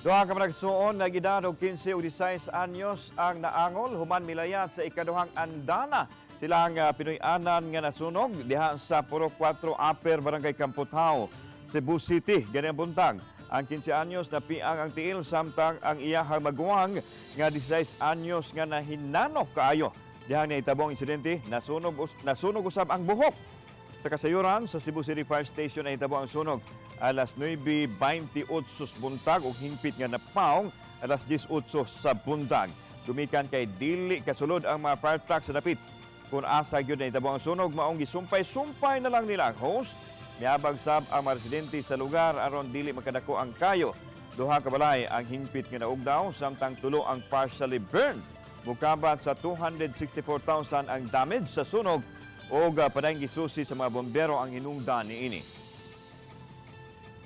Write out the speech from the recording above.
Duha ka managsuon na gidad og 15 ug 16 anyos ang naangol human milayat sa ikaduhang andana. Sila ang ah, Pinoy-anan nga nasunog diha sa Puro 4 Upper Barangay Kamputao, Cebu City. Gani buntag. Ang 15 anyos na piang ang tiil samtang ang iyahang maguwang nga 16 anyos nga nahinanok kaayo. Diha ni itabong insidente nasunog nasunog usab ang buhok sa kasayuran sa Cebu City Fire Station ay hitabo ang sunog alas 9.28 buntag ug hingpit nga napaong alas 18 sa buntag. Tumikan kay dili kasulod ang mga fire truck sa dapit. Kung asa gyud na hitabo ang sunog maong gisumpay-sumpay na lang nila ang hose. Miabag sab ang mga residente sa lugar aron dili makadako ang kayo. Duha ka balay ang hingpit nga naugdaw samtang tulo ang partially burned. Mukabat sa 264,000 ang damage sa sunog o uh, gisusi sa mga bombero ang hinungdan niini.